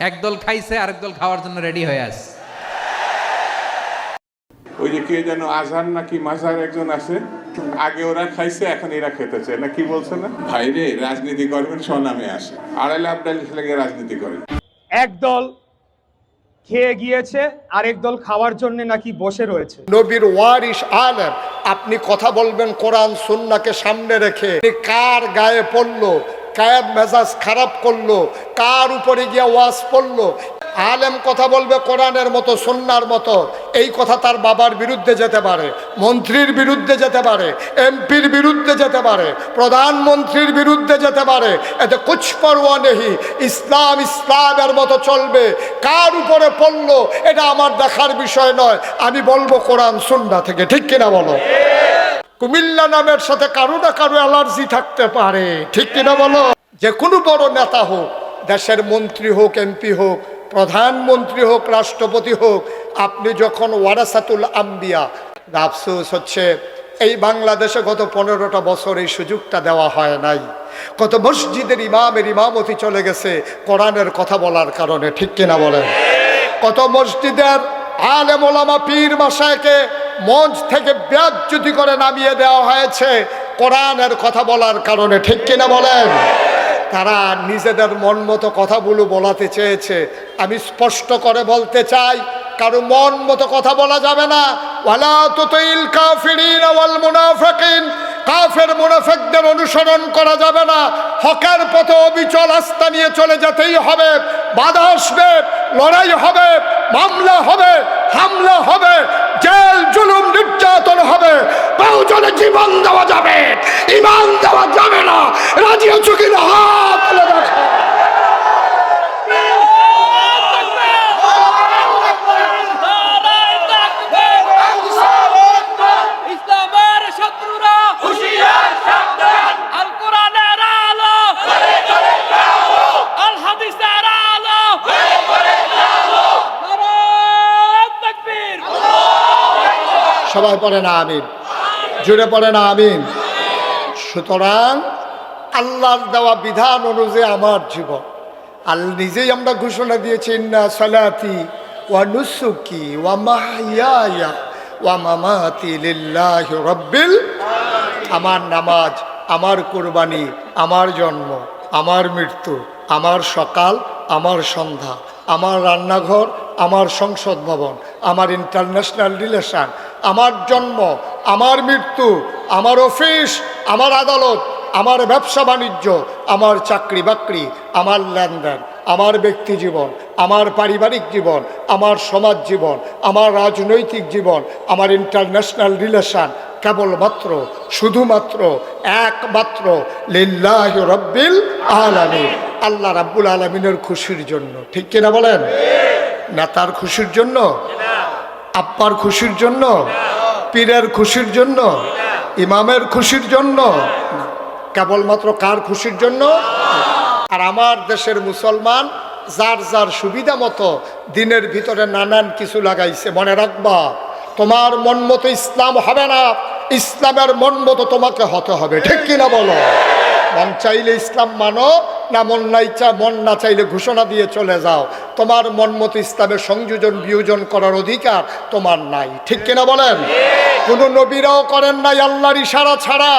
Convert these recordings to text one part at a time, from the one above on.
একদল খাইছে আরেক দল খাওয়ার জন্য রেডি হয়ে আছে। ওই যে কে যেন আজহার নাকি মাজার একজন আছে আগে ওরা খাইছে এখন এরা খেতেছে। না কি বলছে না? ভাইরে রাজনীতি করবেন স্বনামে আসে। আড়াই লাখ ডালিশ লেগে রাজনীতি করেন। একদল খেয়ে গিয়েছে আরেক দল খাওয়ার জন্য নাকি বসে রয়েছে। নবীর ওয়ারিস আলেম আপনি কথা বলবেন কোরআন সুন্নাকে সামনে রেখে। কার গায়ে পড়ল? কার মেজাজ খারাপ করল, কার উপরে গিয়ে ওয়াজ পড়ল। আলেম কথা বলবে কোরআনের মতো, সুন্নার মতো। এই কথা তার বাবার বিরুদ্ধে যেতে পারে, মন্ত্রীর বিরুদ্ধে যেতে পারে, এমপির বিরুদ্ধে যেতে পারে, প্রধানমন্ত্রীর বিরুদ্ধে যেতে পারে। এতে কুছ পরোয়া নেহি, ইসলাম ইসলামের মতো চলবে। কার উপরে পড়ল, এটা আমার দেখার বিষয় নয়। আমি বলব কোরআন, সুন্না থেকে, ঠিক কিনা বলো? কুমিল্লা নামের সাথে কারও না কারও অ্যালার্জি থাকতে পারে। ঠিক কিনা বলো? যে কোনো বড় নেতা হোক, দেশের মন্ত্রী হোক, এমপি হোক, প্রধানমন্ত্রী হোক, রাষ্ট্রপতি হোক, আপনি যখন ওয়ারাসাতুল আম্বিয়া, আফসোস হচ্ছে, এই বাংলাদেশে গত পনেরোটা বছর এই সুযোগটা দেওয়া হয় নাই। কত মসজিদের ইমামের ইমামতি চলে গেছে কোরআনের কথা বলার কারণে, ঠিক কিনা বলেন? কত মসজিদের আলেম ওলামা পীর মাসায়কে মঞ্চ থেকে ব্যাজ্যুতি করে নামিয়ে দেওয়া হয়েছে। কোরআনের কথা বলার কারণে, ঠিক কিনা বলেন? তারা নিজেদের মন মতো কথাগুলো বলাতে চেয়েছে। আমি স্পষ্ট করে বলতে চাই, কারও মন মতো কথা বলা যাবে না। ওয়ালা তুতিল কাফিরিন কাফের মুনাফিকদের অনুসরণ করা যাবে না। হকের পথে অবিচল আস্থা নিয়ে চলে যেতেই হবে। বাধা আসবে, লড়াই হবে, মামলা হবে, হামলা হবে। জেল, জুলুম, নির্যাতন হবে। বহুজনে জীবন দেওয়া যাবে। ইমান দেওয়া যাবে না। রাজি আছো হাত ইসলামের শত্রুরা হুশিয়ার সাবধান আল কোরআনের আলো আল হাদিসের আলো নারায়ে তাকবীর সবাই পড়ে না আমিন। জুড়ে পড়ে না আমিন। সুতরাং আল্লাহর দেওয়া বিধান অনুযায়ী আমার জীবন। আল নিজেই আমরা ঘোষণা দিয়েছি, ইন্না সালাতি ওয়া নুসুকি ওয়া মাহিয়ায়া ওয়া মামাতি লিল্লাহি রাব্বিল আমার নামাজ, আমার কোরবানি, আমার জন্ম, আমার মৃত্যু, আমার সকাল, আমার সন্ধ্যা, আমার রান্নাঘর, আমার সংসদ ভবন, আমার ইন্টারন্যাশনাল রিলেশন আমার জন্ম, আমার মৃত্যু, আমার অফিস, আমার আদালত, আমার ব্যবসা বাণিজ্য, আমার চাকরি বাকরি, আমার লেনদেন, আমার ব্যক্তি জীবন, আমার পারিবারিক জীবন, আমার সমাজ জীবন, আমার রাজনৈতিক জীবন, আমার ইন্টারন্যাশনাল রিলেশন কেবলমাত্র, শুধুমাত্র, একমাত্র লিল্লাহ রব্বিল আলামিন। আল্লাহ রাব্বুল আলমিনের খুশির জন্য, ঠিক কিনা বলেন? নেতার খুশির জন্য? আপ্পার খুশির জন্য, পীরের খুশির জন্য, ইমামের খুশির জন্য, কেবলমাত্র কার খুশির জন্য? আর আমার দেশের মুসলমান, যার যার সুবিধা মতো দিনের ভিতরে নানান কিছু লাগাইছে, মনে রাখবা, তোমার মন মতো ইসলাম হবে না, ইসলামের মন মতো তোমাকে হতে হবে, ঠিক কিনা বলো? মন চাইলে ইসলাম মানো, না মন নাই চা, মন না চাইলে ঘোষণা দিয়ে চলে যাও। তোমার মন মতো ইসলামের সংযোজন, বিয়োজন করার অধিকার তোমার নাই। ঠিক কিনা বলেন? কোন নবীরাও করেন নাই আল্লাহর ইশারা ছাড়া।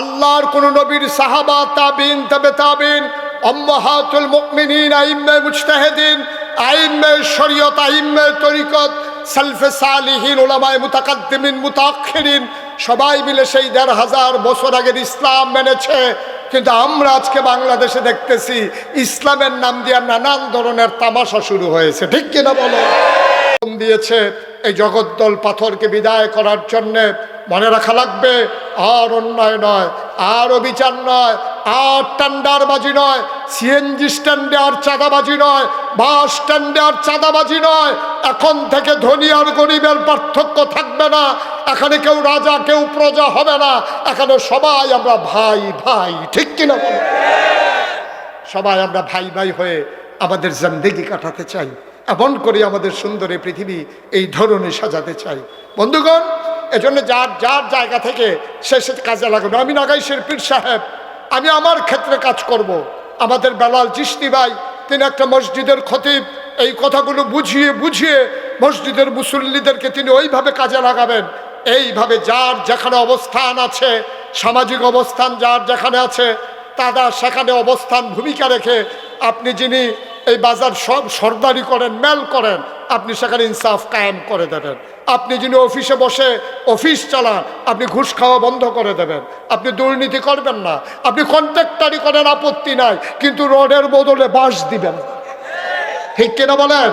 আল্লাহর কোন নবীর সাহাবা, তাবিন, তবে তাবিন অম্মাহাতুল মুকমিনিন আইম্মে মুজতাহিদিন, আইম্মে শরীয়ত, আইম্মে তরিকত ওলামায় সবাই মিলে সেই দেড় হাজার বছর আগের ইসলাম মেনেছে। কিন্তু আমরা আজকে বাংলাদেশে দেখতেছি, ইসলামের নাম দিয়ে নানান ধরনের তামাশা শুরু হয়েছে। ঠিক কিনা বলো? দিয়েছে এই জগদ্দল পাথরকে বিদায় করার জন্যে। মনে রাখা লাগবে, আর অন্যায় নয়, আর অবিচার নয় আর টেন্ডারবাজি নয় সিএনজি স্ট্যান্ডে আর চাঁদাবাজি নয়, বাস স্ট্যান্ডে আর চাঁদাবাজি নয়। এখন থেকে ধনী আর গরিবের পার্থক্য থাকবে না। এখানে কেউ রাজা, কেউ প্রজা হবে না। এখানে সবাই আমরা ভাই ভাই, ঠিক কিনা বলো? সবাই আমরা ভাই ভাই হয়ে আমাদের জিন্দেগি কাটাতে চাই। এমন করে আমাদের সুন্দর এই পৃথিবী এই ধরনের সাজাতে চাই। বন্ধুগণ, এজন্য যার যার জায়গা থেকে সে সে কাজে লাগাবে। আমি নাগাইশের পীর সাহেব আমি আমার ক্ষেত্রে কাজ করব। আমাদের বেলাল চিস্তি ভাই, তিনি একটা মসজিদের খতিব। এই কথাগুলো বুঝিয়ে বুঝিয়ে মসজিদের মুসল্লিদেরকে তিনি ওইভাবে কাজে লাগাবেন। এইভাবে যার যেখানে অবস্থান আছে, সামাজিক অবস্থান যার যেখানে আছে, তারা সেখানে অবস্থান ভূমিকা রেখে আপনি যিনি এই বাজার সব সর্দারি করেন মেল করেন, আপনি সেখানে ইনসাফ কায়েম করে দেবেন। আপনি যিনি অফিসে বসে অফিস চালান, আপনি ঘুষ খাওয়া বন্ধ করে দেবেন। আপনি দুর্নীতি করবেন না। আপনি কন্ট্রাক্টারি করেন আপত্তি নাই, কিন্তু রোডের বদলে বাস দিবেন। ঠিক কিনা বলেন?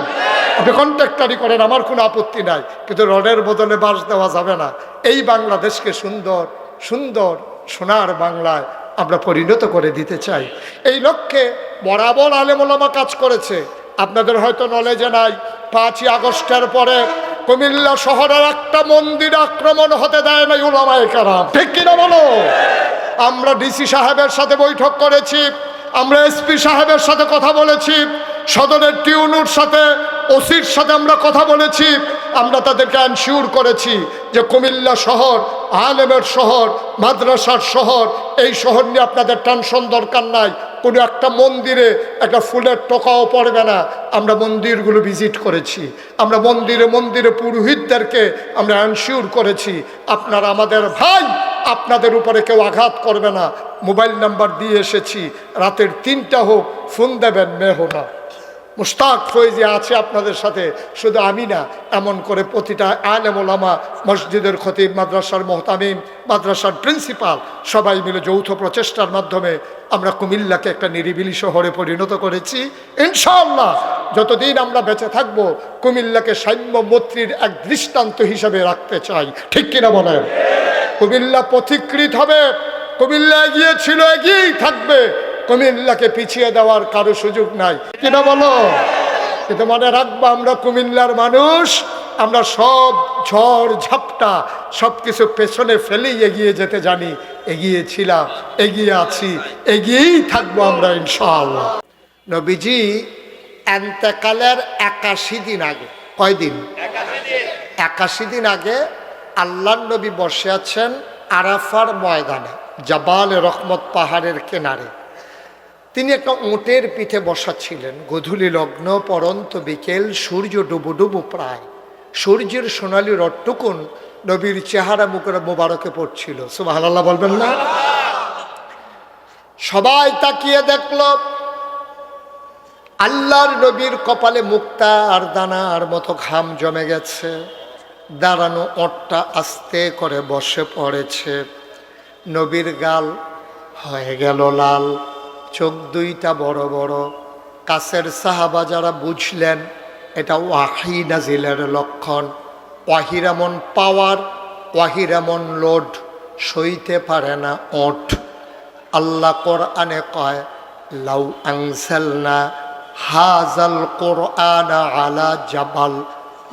আপনি কন্ট্রাক্টারি করেন, আমার কোনো আপত্তি নাই, কিন্তু রডের বদলে বাস দেওয়া যাবে না। এই বাংলাদেশকে সুন্দর সুন্দর সোনার বাংলায় আমরা পরিণত করে দিতে চাই। এই লক্ষ্যে বরাবর আলেমোলামা কাজ করেছে। আপনাদের হয়তো নলেজে নাই, পাঁচই আগস্টের পরে কুমিল্লা শহরের একটা মন্দির আক্রমণ হতে দেয় না উলামায়ে কারাম। ঠিক কিনা বলো? আমরা ডিসি সাহেবের সাথে বৈঠক করেছি, আমরা এসপি সাহেবের সাথে কথা বলেছি, সদরের টিউনুর সাথে, ওসির সাথে আমরা কথা বলেছি, আমরা তাদেরকে অ্যানশিওর করেছি যে কুমিল্লা শহর, আলেমের শহর, মাদ্রাসার শহর, এই শহর নিয়ে আপনাদের টেনশন দরকার নাই কোনো একটা মন্দিরে একটা ফুলের টোকাও পড়বে না। আমরা মন্দিরগুলো ভিজিট করেছি। আমরা মন্দিরে মন্দিরে পুরোহিতদেরকে আমরা অ্যানশিওর করেছি। আপনারা আমাদের ভাই, আপনাদের উপরে কেউ আঘাত করবে না। মোবাইল নাম্বার দিয়ে এসেছি। রাতের তিনটা হোক, ফোন দেবেন, মেহো না। মুস্তাক ফৈজি আছে আপনাদের সাথে। শুধু আমি না, এমন করে প্রতিটা আলেম ওলামা, মসজিদের খতিব, মাদ্রাসার মোহতামিম, মাদ্রাসার প্রিন্সিপাল, সবাই মিলে যৌথ প্রচেষ্টার মাধ্যমে আমরা কুমিল্লাকে একটা নিরিবিলি শহরে পরিণত করেছি। ইনশাআল্লাহ, যতদিন আমরা বেঁচে থাকব, কুমিল্লাকে সাম্য মৈত্রীর এক দৃষ্টান্ত হিসাবে রাখতে চাই। ঠিক কিনা বলেন? কুমিল্লা পথিকৃত হবে, কুমিল্লা এগিয়ে ছিল, এগিয়েই থাকবে। কুমিল্লাকে পিছিয়ে দেওয়ার কারও সুযোগ নাই। কিনা বলো? কিন্তু মনে রাখব, আমরা কুমিল্লার মানুষ, আমরা সব ঝড় ঝাপটা সব কিছু পেছনে ফেলেই এগিয়ে যেতে জানি। এগিয়েছিলাম এগিয়ে আছি, এগিয়েই থাকব আমরা ইনশাআল্লাহ। নবীজি এন্তেকালের একাশি দিন আগে, কয়দিন? একাশি দিন আগে আল্লাহ নবী বসে আছেন আরাফার ময়দানে, জাবাল রহমত পাহাড়ের কেনারে। তিনি একটা ওঁটের পিঠে বসা ছিলেন। গধূলি লগ্ন, পরন্ত বিকেল, সূর্য ডুবু ডুবু প্রায়। সূর্যের সোনালি রটটুকুন নবীর চেহারা মুখের মোবারকে পড়ছিল। সুবাহ বলবেন না? সবাই তাকিয়ে দেখল, আল্লাহর নবীর কপালে মুক্তা আর দানার মতো ঘাম জমে গেছে। দাঁড়ানো ওটটা আস্তে করে বসে পড়েছে। নবীর গাল হয়ে গেল লাল। চোখ দুইটা বড় বড়। কাছের সাহাবা যারা বুঝলেন, এটা ওয়াহি নাজিলের লক্ষণ। ওয়াহির এমন পাওয়ার, ওয়াহির এমন লোড সইতে পারে না ওঠ। আল্লাহ কোরআনে কয়, লাউ আংসালনা হাজাল কোরআন আলা জাবাল,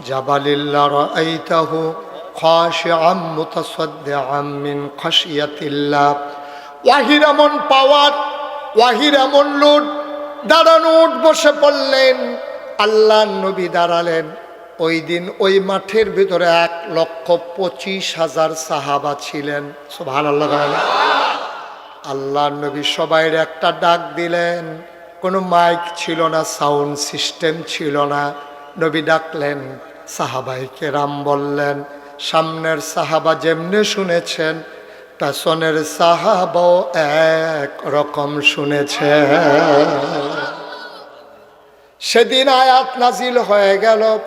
জাবালিল্লা রাআইতাহু খাশিআম মুতাসাদ্দিআম মিন খাশিয়াতিল্লাহ। ওয়াহির এমন পাওয়ার ওয়াহির এমন লোড, দাঁড়ানো উঠ, বসে পড়লেন। আল্লাহ নবী দাঁড়ালেন। ওই দিন ওই মাঠের ভিতরে এক লক্ষ পঁচিশ হাজার সাহাবা ছিলেন। ভালো আল্লাহ আল্লাহ নবী সবাইয়ের একটা ডাক দিলেন। কোনো মাইক ছিল না, সাউন্ড সিস্টেম ছিল না। নবী ডাকলেন সাহাবাইকে রাম বললেন, সামনের সাহাবা যেমনে শুনেছেন পেছনের সাহাবাও এক রকম শুনেছে। সেদিন আয়াত নাজিল হয়ে গেল।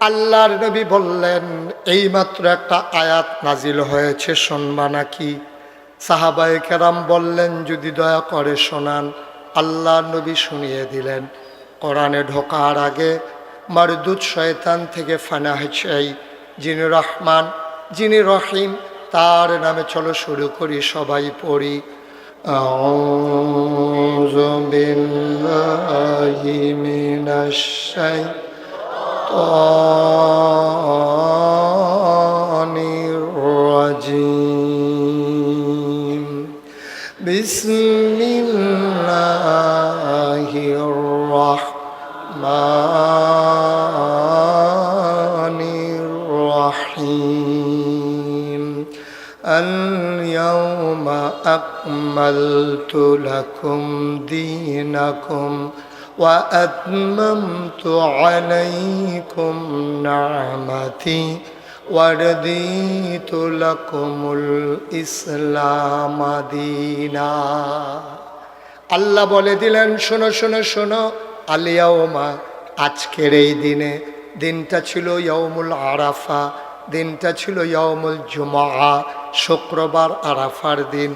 আল্লাহর নবী বললেন এই মাত্র একটা আয়াত নাজিল হয়েছে, শুনবা নাকি? সাহাবাই কেরাম বললেন, যদি দয়া করে শোনান। আল্লাহ নবী শুনিয়ে দিলেন। কোরআনে ঢোকার আগে মারদুদ শয়তান থেকে ফানা চাই। যিনি রহমান, যিনি রহিম তার নামে চলো শুরু করি সবাই পড়ি أعوذ بالله من الشيطان الرجيم بسم اليوم أكملت لكم دينكم وأتممت عليكم نعمتي ورديت لكم الإسلام دينا আল্লাহ বলে দিলেন শোনো শোনো শোনো আলিয়াওমা আজকের এই দিনে দিনটা ছিল ইয়মুল আরাফা দিনটা ছিল ইয়মুল জুমা শুক্রবার আরাফার দিন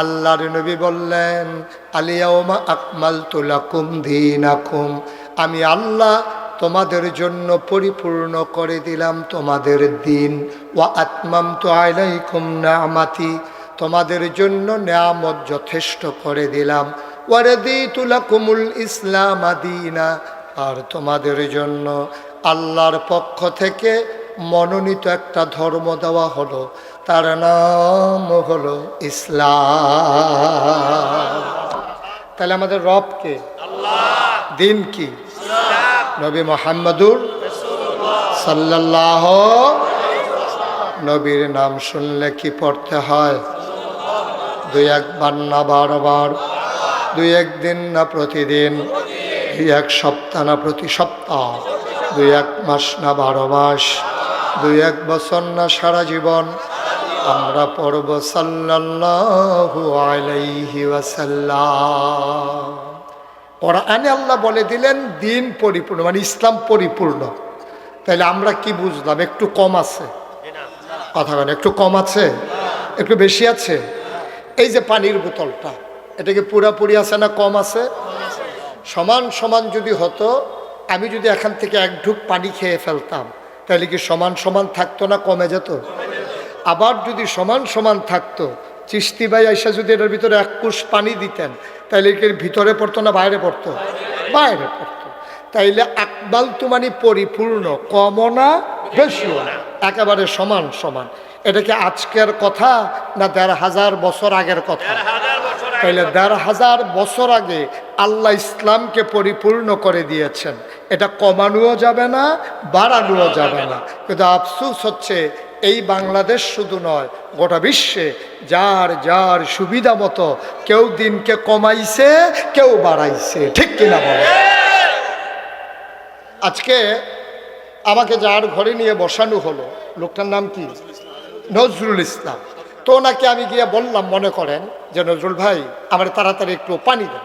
আল্লাহর নবী বললেন আলিয়াওমা আকমাল তুলাকুম দিন আকুম আমি আল্লাহ তোমাদের জন্য পরিপূর্ণ করে দিলাম তোমাদের দিন। ও আত্মাম তো আলাইকুম নামাতি তোমাদের জন্য নেয়ামত যথেষ্ট করে দিলাম। ওয়ারদি তুলাকুমুল ইসলাম আদিনা আর তোমাদের জন্য আল্লাহর পক্ষ থেকে মনোনীত একটা ধর্ম দেওয়া হলো। তার নাম হলো ইসলাম। তাহলে আমাদের রবকে দিন কি? নবী মোহাম্মদুর সাল্লাহ নবীর নাম শুনলে কি পড়তে হয়? দুই একবার না বারবার? দুই একদিন না প্রতিদিন? দুই এক সপ্তাহ না প্রতি সপ্তাহ? দুই এক মাস না বারো মাস? দুই এক বছর না সারা জীবন? আমরা পড়ব সাল্লাল্লাহু আলাইহি ওয়াসাল্লাম। কোরআনে আল্লাহ বলে দিলেন, দিন পরিপূর্ণ মানে ইসলাম পরিপূর্ণ। তাহলে আমরা কি বুঝলাম? একটু কম আছে। কথা বলেন, একটু কম আছে? একটু বেশি আছে? এই যে পানির বোতলটা, এটা কি পুরাপুরি আছে না কম আছে? সমান সমান যদি হতো, আমি যদি এখান থেকে এক ঢুক পানি খেয়ে ফেলতাম তাহলে কি সমান সমান থাকতো না কমে যেত? আবার যদি সমান সমান থাকতো চিস্তি ভাই আইসা যদি এটার ভিতরে এক কুশ পানি দিতেন তাহলে কি ভিতরে পড়তো না বাইরে পড়তো? বাইরে পড়তো। তাইলে আকবাল তো মানে পরিপূর্ণ কমও না বেশিও না একেবারে সমান সমান। এটা কি আজকের কথা না দেড় হাজার বছর আগের কথা? তাইলে দেড় হাজার বছর আগে আল্লাহ ইসলামকে পরিপূর্ণ করে দিয়েছেন। এটা কমানোও যাবে না বাড়ানোও যাবে না। কিন্তু আফসুস হচ্ছে এই বাংলাদেশ শুধু নয়, গোটা বিশ্বে যার যার সুবিধা মতো কেউ দিনকে কমাইছে, কেউ বাড়াইছে। ঠিক কিনা বলে? আজকে আমাকে যার ঘরে নিয়ে বসানো হলো, লোকটার নাম কি? নজরুল ইসলাম। তো ওনাকে আমি গিয়ে বললাম, মনে করেন যে, নজরুল ভাই, আমার তাড়াতাড়ি একটু পানি দেন।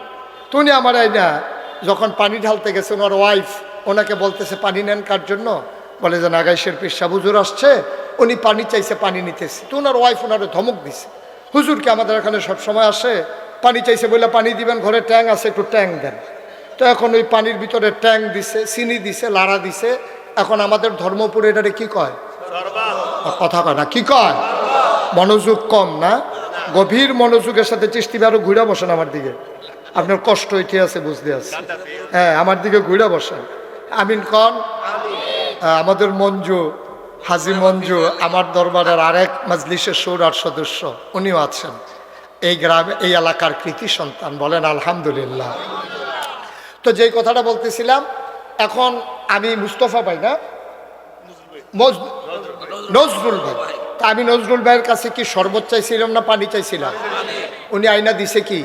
তো উনি আমার এই না যখন পানি ঢালতে গেছে, ওনার ওয়াইফ ওনাকে বলতেছে, পানি নেন কার জন্য? বলে যে নাগাইশের পিসা হুজুর আসছে? উনি পানি চাইছে, পানি নিতেছে। তো ওনার ওয়াইফ ওনারে ধমক দিছে। হুজুরকে আমাদের এখানে সবসময় আসে? পানি চাইছে বলে পানি দিবেন, ঘরে ট্যাং আছে, একটু ট্যাং দেন। তো এখন ওই পানির ভিতরে ট্যাং দিছে, চিনি দিছে, লাড়া দিছে। এখন আমাদের ধর্মপুরে এটারে কি কয়? কথা কয় না, কি কয়? মনোযোগ কম না? গভীর মনোযোগের সাথে চিস্তিবে আরও ঘুরে বসেন আমার দিকে। আপনার কষ্ট হইতে আছে বুঝতে আছে। হ্যাঁ আমার দিকে ঘুরে বসেন। আমিন কন? আমাদের মঞ্জু, হাজি মঞ্জু, আমার দরবারের আরেক মাজলিসের সৌরার সদস্য, উনিও আছেন। এই গ্রামে, এই এলাকার কৃতি সন্তান বলেন, আলহামদুলিল্লাহ। তো যেই কথাটা বলতেছিলাম, এখন আমি মুস্তফা ভাই না? নজরুল ভাই। তা আমি নজরুল ভাইয়ের কাছে কি শরবত চাইছিলাম না পানি চাইছিলাম? উনি আইনা দিছে কি?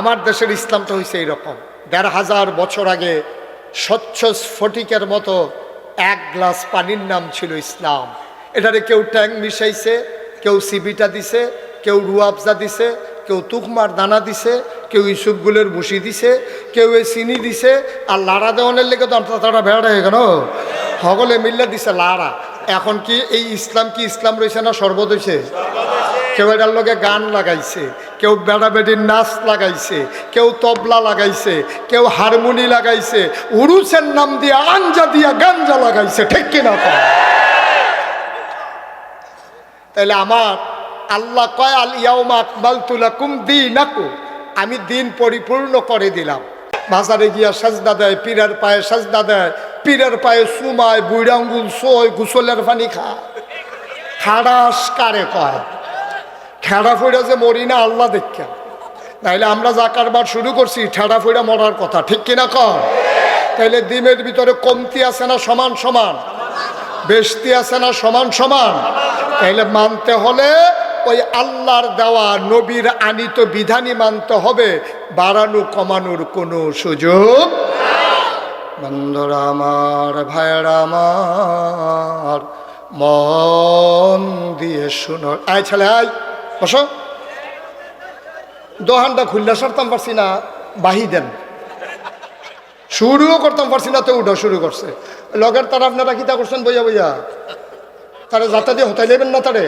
আমার দেশের ইসলামটা হয়েছে এইরকম। দেড় হাজার বছর আগে স্বচ্ছ স্ফটিকের মতো এক গ্লাস পানির নাম ছিল ইসলাম। এটারে কেউ ট্যাং মিশাইছে, কেউ সিবিটা দিছে, কেউ রুয়াবজা দিছে, কেউ তুকমার দানা দিছে, কেউ ইসুকগুলের ভুসি দিছে, কেউ এই চিনি দিছে, আর লাড়া দেওয়ানের লেগে তো তারা ভেড়া হয়ে গেল সকলে মিললে দিছে লাড়া। এখন কি এই ইসলাম কি ইসলাম রয়েছে না হয়েছে কেউ এটার লগে গান লাগাইছে, কেউ বেড়া বেড়ির নাচ লাগাইছে, কেউ তবলা লাগাইছে, কেউ হারমোনি লাগাইছে উরুসের নাম দিয়ে আঞ্জা দিয়া গাঞ্জা লাগাইছে, ঠিক কিনা কয়? তাহলে আমার আল্লাহ কয়, আল ইয়াউমা আকবাল তুলাকুম দিনাকু আমি দিন পরিপূর্ণ করে দিলাম। বাজারে গিয়া সাজদা দেয়, পীরের পায়ে সাজদা দেয়, পীরের পায়ে সুমায়, বুড়া আঙ্গুল সোয়, গুসলের পানি খায়। খাড়াস কারে কয়? ঠেড়া ফুড়া যে মরি না, আল্লাহ দেখা তাইলে আমরা যা কারবার শুরু করছি, ঠেড়া ফুড়া মরার কথা, ঠিক কিনা? কর তাইলে ডিমের ভিতরে কমতি আছে না সমান সমান? বেশতি আছে না সমান সমান? তাইলে মানতে হলে ওই আল্লাহর দেওয়া নবীর আনিত বিধানই মানতে হবে, বাড়ানো কমানোর কোনো সুযোগ বন্ধুরা আমার, ভাইয়েরা আমার, মন দিয়ে শুনো। আয় ছেলে, আয়। বসো। দোহানটা খুললে সরতাম পারছি না, বাহি দেন। শুরুও করতাম পারছি না তো উঠো শুরু করছে। লগের তারা আপনারা কিতা করছেন বইয়া বইয়া? তারা যাতা দিয়ে হতাই নেবেন না তারে?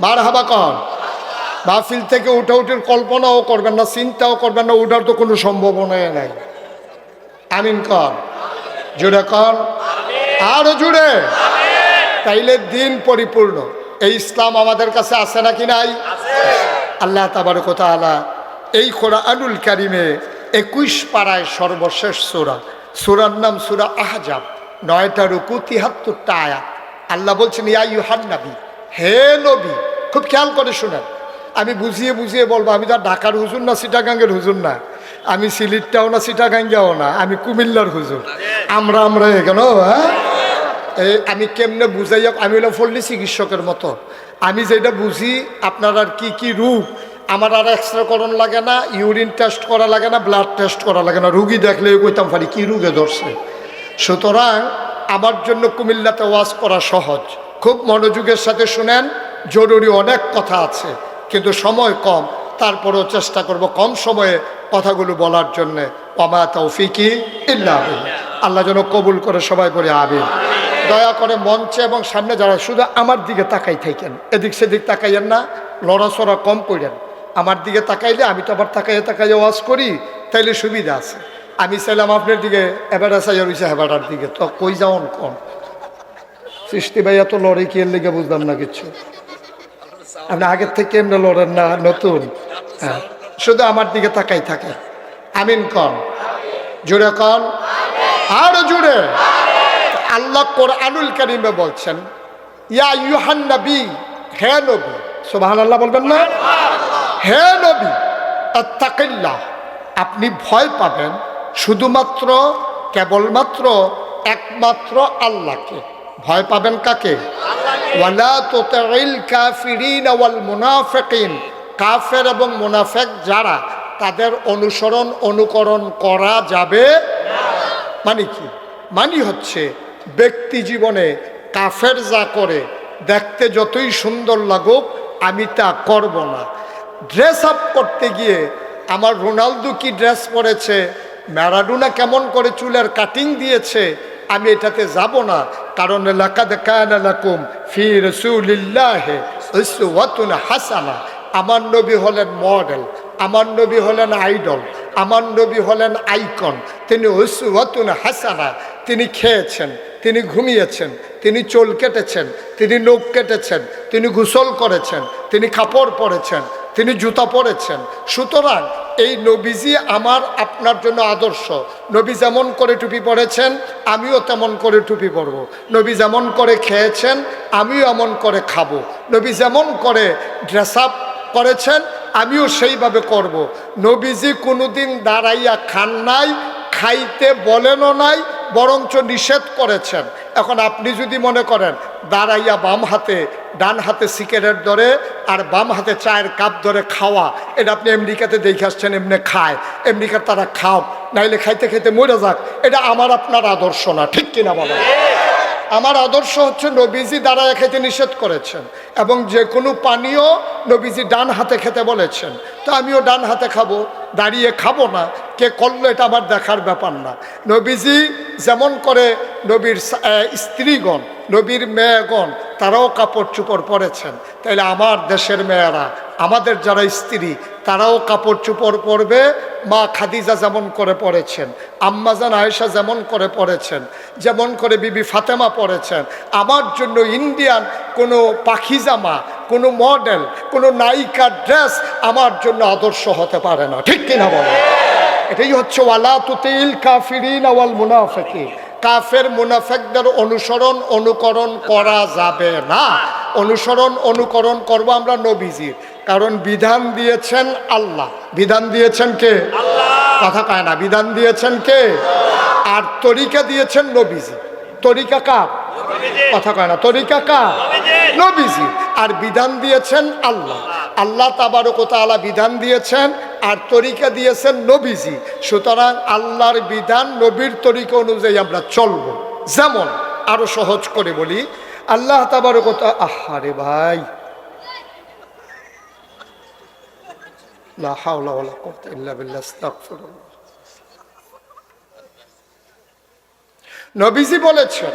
মার হাবা কন। মাহফিল থেকে উঠে উঠে কল্পনাও করবেন না, চিন্তাও করবেন না, উঠার তো কোনো সম্ভাবনাই নাই। আমিন কন। জুড়ে কন। আরও জুড়ে তাইলে দিন পরিপূর্ণ। এই ইসলাম আমাদের কাছে আছে নাকি নাই? আল্লাহ তাবার কথা আলা এই খোরা কোরআনুল কারিমে একুশ পাড়ায় সর্বশেষ সুরা, সুরার নাম সুরা আহজাব, নয়টা রুকু, তিহাত্তরটা আয়াত। আল্লাহ বলছেন, ইয়া ইউহান নবী, হে নবী, খুব খেয়াল করে শুনেন। আমি বুঝিয়ে বুঝিয়ে বলব, আমি তো ঢাকার হুজুর না, সিটাগাঙ্গের হুজুর না। আমি সিলিটটাও না, সিটাগাঙ্গেও না, আমি কুমিল্লার হুজুর। আমরা আমরা এখানে হ্যাঁ? এই আমি কেমনে বুঝাই আমি হলাম ফল্লি চিকিৎসকের মতো। আমি যেটা বুঝি, আপনার আর কি কি রূপ আমার আর এক্সরে করণ লাগে না ইউরিন টেস্ট করা লাগে না ব্লাড টেস্ট করা লাগে না। রুগী দেখলে কইতাম পারি কি রুগে ধরছে? সুতরাং আমার জন্য কুমিল্লাতে ওয়াজ করা সহজ। খুব মনোযোগের সাথে শুনেন, জরুরি অনেক কথা আছে, কিন্তু সময় কম। তারপরেও চেষ্টা করব কম সময়ে কথাগুলো বলার জন্যে। অমা তৌফিকি ইল্লা। আল্লাহ যেন কবুল করে সবাই করে আবির দয়া করে মঞ্চে এবং সামনে যারা, শুধু আমার দিকে তাকাই থাকেন। এদিক সেদিক তাকাইয়েন না, লড়াচড়া কম করেন। আমার দিকে তাকাইলে আমি তো আবার তাকাইয়ে তাকাইয়ে ওয়াজ করি, তাইলে সুবিধা আছে। আমি চাইলাম আপনার দিকে এবার চাইয়া রয়েছে হেবাটার দিকে। তো কই যাওন কম সৃষ্টি ভাই এত লড়াই কি এর লেগে বুঝলাম না কিছু। আপনি আগের থেকে এমনি লড়েন না? নতুন। হ্যাঁ। শুধু আমার দিকে তাকাই থাকে। আমিন কন। জুড়ে কন। আরও জুড়ে আল্লাহ কোরআনুল কারিমে বলছেন ইয়া ইউহান নবী হে নবী সুবহান আল্লাহ বলবেন না? হে নবী আত্তাকিল্লাহ আপনি ভয় পাবেন শুধুমাত্র কেবলমাত্র একমাত্র আল্লাহকে। ভয় পাবেন কাকে? ওয়ালা তুতিল কাফিরিন ওয়াল মুনাফিকিন। কাফের এবং মুনাফেক যারা তাদের অনুসরণ অনুকরণ করা যাবে মানে কি? মানি হচ্ছে ব্যক্তি জীবনে কাফের যা করে, দেখতে যতই সুন্দর লাগুক, আমি তা করব না। ড্রেস আপ করতে গিয়ে আমার রোনালদো কি ড্রেস পরেছে, ম্যারাডোনা কেমন করে চুলের কাটিং দিয়েছে, আমি এটাতে যাব না। কারণ লাকাদ কানা লাকুম ফি হাসানা। আমার নবী হলেন মডেল আমার নবী হলেন আইডল আমার নবী হলেন আইকন তিনি উসওয়াতুন হাসানা, তিনি খেয়েছেন। তিনি ঘুমিয়েছেন, তিনি চোল কেটেছেন, তিনি নখ কেটেছেন, তিনি গোসল করেছেন, তিনি কাপড় পরেছেন, তিনি জুতা পরেছেন। সুতরাং এই নবীজি আমার আপনার জন্য আদর্শ। নবী যেমন করে টুপি পরেছেন, আমিও তেমন করে টুপি পরব। নবী যেমন করে খেয়েছেন, আমিও এমন করে খাব। নবী যেমন করে ড্রেস আপ করেছেন, আমিও সেইভাবে করব। নবীজি কোনোদিন দাঁড়াইয়া খান নাই খাইতে বলেনও নাই, বরঞ্চ নিষেধ করেছেন। এখন আপনি যদি মনে করেন, দাঁড়াইয়া বাম হাতে, ডান হাতে সিগারেট ধরে আর বাম হাতে চায়ের কাপ ধরে খাওয়া, এটা আপনি আমেরিকাতে দেখে আসছেন, এমনি খায়। আমেরিকার তারা খাও, নাইলে খাইতে খাইতে মরে যাক। এটা আমার, আপনার আদর্শ না, ঠিক কিনা বলেন? আমার আদর্শ হচ্ছে নবীজি দাঁড়ায় খেতে নিষেধ করেছেন এবং যে কোনো পানীয় নবীজি ডান হাতে খেতে বলেছেন। তো আমিও ডান হাতে খাব, দাঁড়িয়ে খাব না, কে করল এটা আমার দেখার ব্যাপার না। নবীজি যেমন করে নবীর স্ত্রীগণ, নবীর মেয়েগণ, তারাও কাপড় চুপড় পরেছেন। তাইলে আমার দেশের মেয়েরা, আমাদের যারা স্ত্রী, তারাও কাপড় চুপড় পরবে মা খাদিজা যেমন করে পড়েছেন আম্মাজান আয়েশা যেমন করে পড়েছেন, যেমন করে বিবি ফাতেমা পড়েছেন, আমার জন্য ইন্ডিয়ান কোনো পাখি জামা কোনো মডেল, কোনো নায়িকার ড্রেস আমার জন্য আদর্শ হতে পারে না। ঠিক কিনা বলে? এটাই হচ্ছে ওয়ালা তুতিল কাফিরিন আওয়াল মুনাফেকি কাফের মুনাফেকদের অনুসরণ, অনুকরণ করা যাবে না। অনুসরণ, অনুকরণ করব আমরা নবীজির। কারণ বিধান দিয়েছেন আল্লাহ। বিধান দিয়েছেন কে? কথা কয় না বিধান দিয়েছেন কে? আর তরিকা দিয়েছেন নবীজি। তরিকা কাপ কথা কয় না তরিকা কাপ নবীজি আর বিধান দিয়েছেন আল্লাহ। আল্লাহ তাবারকতালা বিধান দিয়েছেন আর তরিকা দিয়েছেন নবীজি। সুতরাং আল্লাহর বিধান নবীর তরিকা অনুযায়ী আমরা চলব। যেমন আরও সহজ করে বলি আল্লাহ তাবারকতা আহারে ভাই। লা হাওলা ওয়ালা কুওয়াতা ইল্লা বিল্লাহ আস্তাগফিরুল্লাহ নবীজি বলেছেন,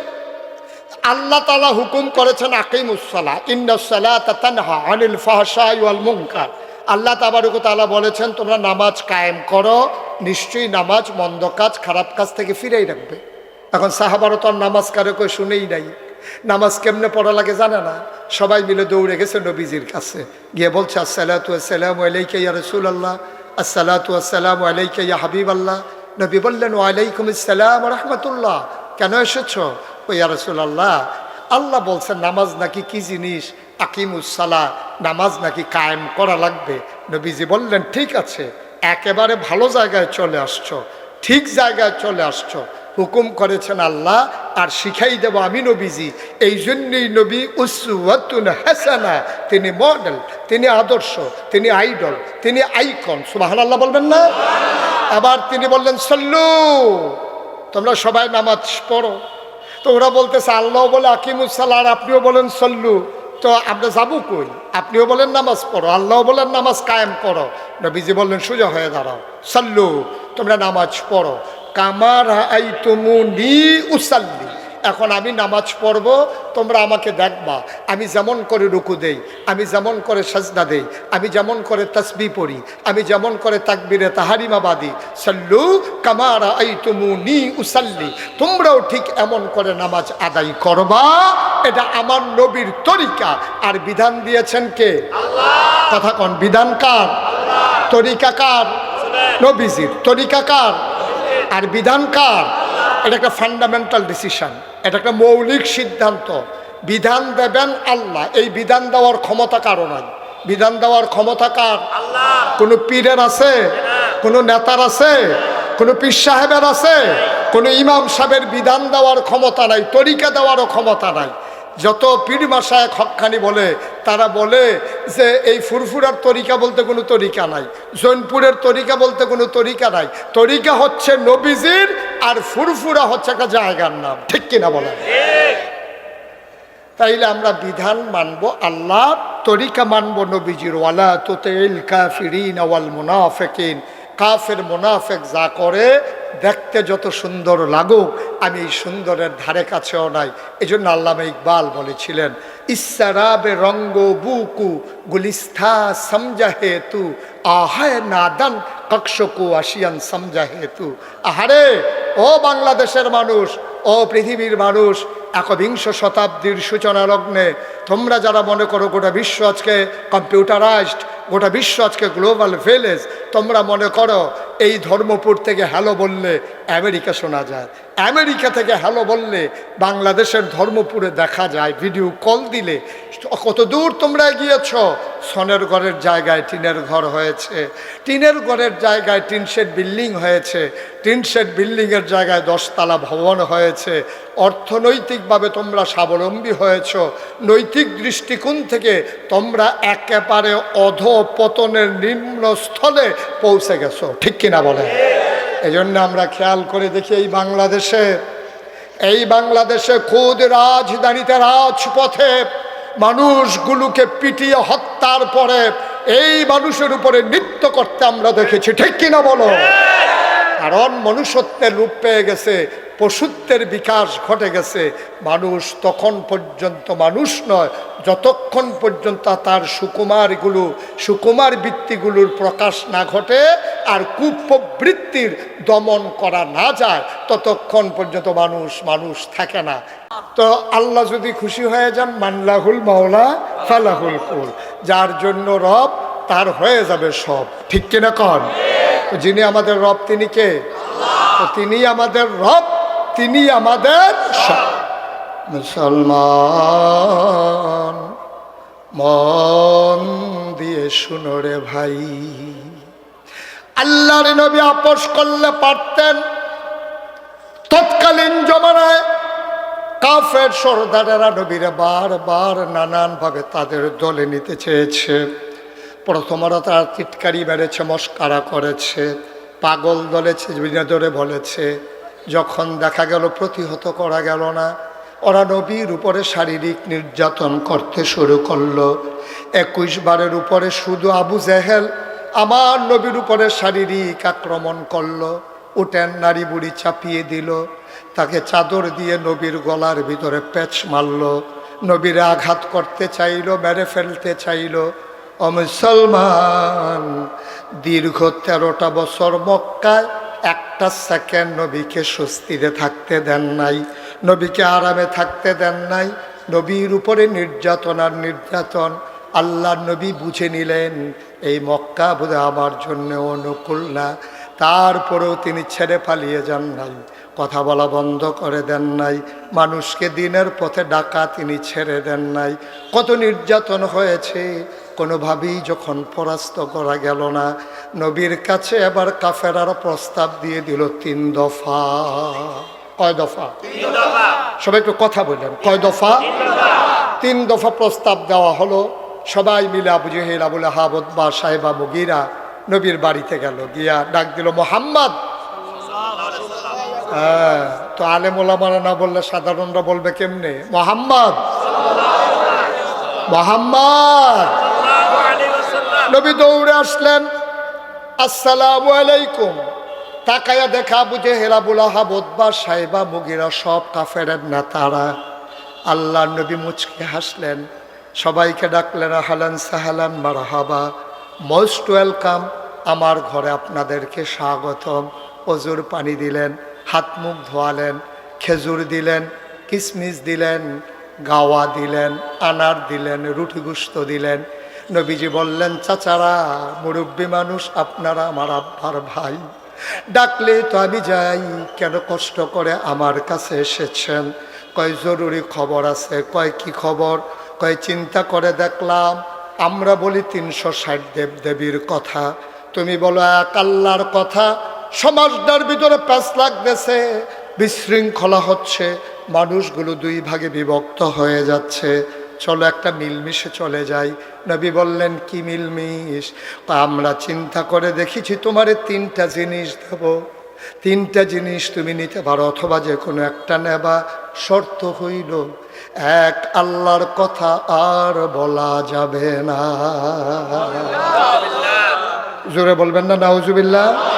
আল্লাহ তালা হুকুম করেছেন আকিমুসলা ইন্নসালা তানহা আনিল ফাহশাই ওয়াল মুনকার। আল্লাহ তাবারুক তাআলা বলেছেন, তোমরা নামাজ কায়েম করো, নিশ্চয়ই নামাজ মন্দ কাজ, খারাপ কাজ থেকে ফিরেই রাখবে। এখন সাহাবারত আর নামাজ কারও কেউ শুনেই নাই। নামাজ কেমনে পড়া লাগে জানে না? সবাই মিলে দৌড়ে গেছে নবীজির কাছে। গিয়ে বলছে, আসসালাতু আসসালামু আলাইকা ইয়া রাসূলুল্লাহ, আসসালাতু আসসালামু আলাইকা ইয়া হাবিবাল্লাহ। নবী বললেন, ওয়ালাইকুম আসসালাম রহমতুল্লাহ, কেন এসেছ? ও ইয়া রাসূলুল্লাহ, আল্লাহ বলছেন, নামাজ নাকি কি জিনিস? আকিমুসালা নামাজ নাকি কায়েম করা লাগবে? নবীজি বললেন, ঠিক আছে, একেবারে ভালো জায়গায় চলে আসছো, ঠিক জায়গায় চলে আসছো। হুকুম করেছেন আল্লাহ, আর শিখাই দেব আমি নবীজি। এই জন্যই নবী উসুয়াতুন হাসানা, তিনি মডেল, তিনি আদর্শ, তিনি আইডল, তিনি আইকন। সুবাহান আল্লাহ বলবেন না? আবার তিনি বললেন, সল্লু, তোমরা সবাই নামাজ পড়ো। তো ওরা বলতেছে, আল্লাহ বলে আকিমুসাল্লাহ আর আপনিও বলেন, সল্লু। তো আমরা যাব কই? আপনিও বলেন, নামাজ পড়ো। আল্লাহ বলেন, নামাজ কায়েম করো। নবীজি বললেন, সোজা হয়ে দাঁড়াও। সল্লু, তোমরা নামাজ পড়ো। কামার নি উসাল্লি। এখন আমি নামাজ পড়ব, তোমরা আমাকে দেখবা। আমি যেমন করে রুকু দেই, আমি যেমন করে সাজদা দেই, আমি যেমন করে তসবি পড়ি, আমি যেমন করে তাকবিরে তাহারিমা বাদি সাল্লু কামারা আই তুমু নি উসাল্লি। তোমরাও ঠিক এমন করে নামাজ আদায় করবা, এটা আমার নবীর তরিকা। আর বিধান দিয়েছেন কে? কথা কন, বিধান কার? তরিকা কার? নবীজির তরিকা কার? আর বিধান কার? এটা একটা ফান্ডামেন্টাল ডিসিশন এটা একটা মৌলিক সিদ্ধান্ত। বিধান দেবেন আল্লাহ এই বিধান দেওয়ার ক্ষমতা কারও নাই। বিধান দেওয়ার ক্ষমতা কার? কোনো পীরের আছে? কোনো নেতার আছে? কোনো পীর সাহেবের আছে? কোনো ইমাম সাহেবের বিধান দেওয়ার ক্ষমতা নাই তরিকা দেওয়ারও ক্ষমতা নাই। যত পীর মাসায় খক্কানি বলে, তারা বলে যে এই ফুরফুরার তরিকা বলতে কোনো তরিকা নাই, জৈনপুরের তরিকা বলতে কোনো তরিকা নাই। তরিকা হচ্ছে নবীজির আর ফুরফুরা হচ্ছে একটা জায়গার নাম। ঠিক কিনা বলে তাইলে আমরা বিধান মানব, আল্লাহ তরিকা মানব নবীজির, ওয়ালা তোতেল কাফিরিন ওয়াল মুনাফেকিন। কাফের মুনাফেক যা করে দেখতে যত সুন্দর লাগুক, আমি এই সুন্দরের ধারে কাছেও নাই। এই জন্য আল্লামা ইকবাল বলেছিলেন, ইসারাবে রঙ্গ বুকু গুলিস্থা সমজা হেতু আহায় নাদান কক্ষকু আসিয়ান সমজা হেতু আহারে, ও বাংলাদেশের মানুষ, ও পৃথিবীর মানুষ, একবিংশ শতাব্দীর সূচনা লগ্নে তোমরা যারা মনে করো গোটা বিশ্ব আজকে কম্পিউটারাইজড গোটা বিশ্ব আজকে গ্লোবাল ভিলেজ তোমরা মনে করো, এই ধর্মপুর থেকে হ্যালো বললে আমেরিকা শোনা যায়। আমেরিকা থেকে হ্যালো বললে বাংলাদেশের ধর্মপুরে দেখা যায় ভিডিও কল দিলে। কত দূর তোমরা গিয়েছ সনের ঘরের জায়গায় টিনের ঘর হয়েছে। টিনের ঘরের জায়গায় টিনশেড বিল্ডিং হয়েছে। টিনশেড বিল্ডিংয়ের জায়গায় দশতলা ভবন হয়েছে। অর্থনৈতিকভাবে তোমরা স্বাবলম্বী হয়েছ, নৈতিক দৃষ্টিকোণ থেকে তোমরা একেবারে অধপতনের নিম্নস্থলে পৌঁছে গেছো। ঠিক কিনা বলে? এই জন্য আমরা খেয়াল করে দেখি এই বাংলাদেশে এই বাংলাদেশে খুদ রাজধানীতে রাজপথে মানুষগুলোকে পিটিয়ে হত্যার পরে এই মানুষের উপরে নৃত্য করতে আমরা দেখেছি। ঠিক কিনা বলো? কারণ মনুষ্যত্বের রূপ পেয়ে গেছে, পশুত্বের বিকাশ ঘটে গেছে। মানুষ তখন পর্যন্ত মানুষ নয়, যতক্ষণ পর্যন্ত তার সুকুমারগুলো সুকুমার বৃত্তিগুলোর প্রকাশ না ঘটে আর কুপ্রবৃত্তির দমন করা না যায়, ততক্ষণ পর্যন্ত মানুষ মানুষ থাকে না। তো আল্লাহ যদি খুশি হয়ে যান, মানলাহুল মাওলা, ফালাহুল কুল। যার জন্য রব, তার হয়ে যাবে সব। ঠিক কিনা তো যিনি আমাদের রব, তিনি কে? তিনি আমাদের রব তিনি আমাদের মুসলমান, মন দিয়ে শুনো রে ভাই। আল্লাহর নবী আপোষ করলে পারতেন তৎকালীন জমানায় কাফের সর্দারেরা নবীরা বারবার নানানভাবে তাদের দলে নিতে চেয়েছে। প্রথমরা তারা চিৎকারি বেড়েছে মস্কারা করেছে, পাগল দলেছে বিনোদরে বলেছে। যখন দেখা গেল প্রতিহত করা গেল না, ওরা নবীর উপরে শারীরিক নির্যাতন করতে শুরু করল। একুশ বারের উপরে শুধু আবু জেহেল আমার নবীর উপরে শারীরিক আক্রমণ করল উটেন নারী বুড়ি চাপিয়ে দিল, তাকে চাদর দিয়ে নবীর গলার ভিতরে প্যাচ মারল। নবীরে আঘাত করতে চাইলো, মেরে ফেলতে চাইলো ও মুসলমান দীর্ঘ তেরোটা বছর মক্কায় একটা সেকেন্ড নবীকে স্বস্তিতে থাকতে দেন নাই। নবীকে আরামে থাকতে দেন নাই। নবীর উপরে নির্যাতন আর নির্যাতন আল্লাহ নবী বুঝে নিলেন, এই মক্কা বোধহয় আমার জন্য অনুকূল না। তারপরেও তিনি ছেড়ে পালিয়ে যান নাই। কথা বলা বন্ধ করে দেন নাই। মানুষকে দিনের পথে ডাকা তিনি ছেড়ে দেন নাই। কত নির্যাতন হয়েছে। কোনোভাবেই যখন পরাস্ত করা গেল না নবীর কাছে এবার কাফেরার প্রস্তাব দিয়ে দিল তিন দফা। কয় দফা? সবাই একটু কথা বললেন। কয় দফা? তিন দফা। প্রস্তাব দেওয়া হলো। সবাই মিলে আবু জহেল আবুল আহাবদ বা সাহেবা মুগিরা নবীর বাড়িতে গেল। গিয়া ডাক দিল মোহাম্মদ! হ্যাঁ তো আলেমোলামারা না বললে সাধারণরা বলবে কেমনে? মোহাম্মদ! মোহাম্মদ! নবী দৌড়ে আসলেন, আসসালামু আলাইকুম। তাকায়া দেখা বুঝে হেরাবুল আহাবদ বা সাহেবা মুগিরা সব কাফেরের নেতারা। আল্লাহ নবী মুচকে হাসলেন, সবাইকে ডাকলেন হালান সাহালান মারহাবা। Most welcome. আমার ঘরে আপনাদেরকে স্বাগতম। অজুর পানি দিলেন। হাত মুখ ধোয়ালেন। খেজুর দিলেন। কিসমিস দিলেন। গাওয়া দিলেন। আনার দিলেন। রুটি গুস্ত দিলেন। নবীজি বললেন, চাচারা, মুরব্বী মানুষ, আপনারা আমার আব্বার ভাই। ডাকলে তো আমি যাই, কেন কষ্ট করে আমার কাছে এসেছেন? কয় জরুরি খবর আছে, কয় কি খবর? কয় চিন্তা করে দেখলাম, আমরা বলি তিনশো ষাট দেব দেবীর কথা। তুমি বলো এক আল্লাহর কথা, সমাজটার ভিতরে প্যাঁচ লাগতেছে, বিশৃঙ্খলা হচ্ছে, মানুষগুলো দুই ভাগে বিভক্ত হয়ে যাচ্ছে। চলো একটা মিলমিশে চলে যাই। নবী বললেন কি মিলমিশ? তা আমরা চিন্তা করে দেখেছি তোমারে তিনটা জিনিস দেব। তিনটা জিনিস তুমি নিতে পারো অথবা যে কোনো একটা নেবা। শর্ত হইল এক আল্লাহর কথা আর বলা যাবে না। জোরে বলবেন না নাউজুবিল্লাহ?